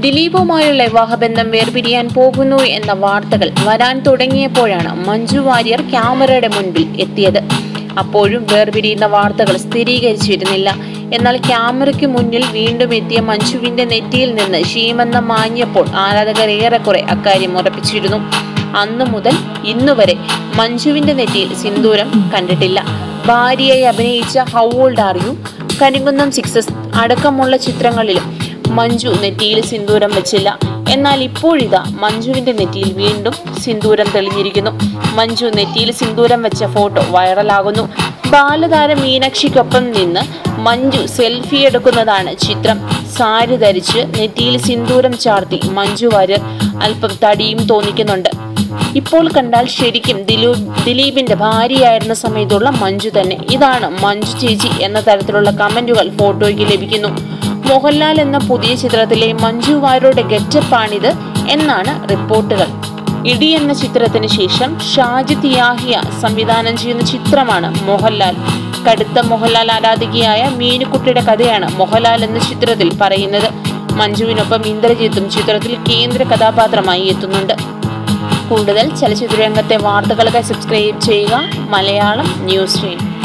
ദിലീപുമായുള്ള വിവാഹബന്ധം വേർപിരിയാൻ പോകുന്നു എന്ന വാർത്തകൾ വരാൻ തുടങ്ങിയപ്പോഴാണ് മഞ്ജു വാര്യർ ക്യാമറയുടെ മുൻപിൽ എത്തിയത്. അപ്പോഴും വേർപിരിയുന്ന വാർത്തകൾ സ്ഥിരീകരിച്ചിരുന്നില്ല. എന്നാൽ ക്യാമറയ്ക്ക് മുന്നിൽ വീണ്ടും എത്തിയ മഞ്ജുവിന്റെ നെറ്റിയിൽ നിന്ന് ശീമെന്ന് മാഞ്ഞപ്പോൾ ആരാധകർ ഏറെക്കുറെ അക്കാര്യം ഉറപ്പിച്ചിരുന്നു. അന്നു മുതൽ ഇന്നുവരെ മഞ്ജുവിന്റെ നെറ്റിയിൽ സിന്ദൂരം കണ്ടിട്ടില്ല. ഭാര്യയെ അഭിനയിച്ച how old are you? Karinkunnam sixes അടക്കമുള്ള ചിത്രങ്ങളിലും മഞ്ജു നെറ്റിയിൽ സിന്ദൂരം വെച്ചില്ല. എന്നാൽ ഇപ്പോഴിതാ മഞ്ജുവിന്റെ നെറ്റിയിൽ വീണ്ടും സിന്ദൂരം തെളിഞ്ഞിരിക്കുന്നു. മഞ്ജു നെറ്റിയിൽ സിന്ദൂരം വെച്ച ഫോട്ടോ വൈറലാകുന്നു. ബാലതാരം മീനാക്ഷിക്കൊപ്പം നിന്ന് മഞ്ജു സെൽഫി എടുക്കുന്നതാണ് ചിത്രം. സാരി ധരിച്ച് നെറ്റിയിൽ സിന്ദൂരം ചാർത്തി മഞ്ജു വാര്യർ അല്പം തടിയും തോന്നിക്കുന്നുണ്ട്. ഇപ്പോൾ കണ്ടാൽ ശരിക്കും ദിലൂ ദിലീപിന്റെ ഭാര്യയായിരുന്ന സമയത്തുള്ള മഞ്ജു തന്നെ. ഇതാണ് മഞ്ജു ചേച്ചി എന്ന തരത്തിലുള്ള കമന്റുകൾ ഫോട്ടോയ്ക്ക് ലഭിക്കുന്നു. മോഹൻലാൽ എന്ന പുതിയ ചിത്രത്തിലെ മഞ്ജു വാര്യരുടെ ഗെറ്റപ്പാണിത് എന്നാണ് റിപ്പോർട്ടുകൾ. ഇടി എന്ന ചിത്രത്തിന് ശേഷം ഷാജിദ് യാഹിയ സംവിധാനം ചെയ്യുന്ന ചിത്രമാണ് മോഹൻലാൽ. കടുത്ത മോഹൻലാൽ ആരാധികയായ മീനുക്കുട്ടിയുടെ കഥയാണ് മോഹൻലാൽ എന്ന ചിത്രത്തിൽ പറയുന്നത്. മഞ്ജുവിനൊപ്പം ഇന്ദ്രജിത്തും ചിത്രത്തിൽ കേന്ദ്ര കഥാപാത്രമായി എത്തുന്നുണ്ട്. കൂടുതൽ ചലച്ചിത്ര രംഗത്തെ വാർത്തകൾക്കായി സബ്സ്ക്രൈബ് ചെയ്യുക. Malayalam news stream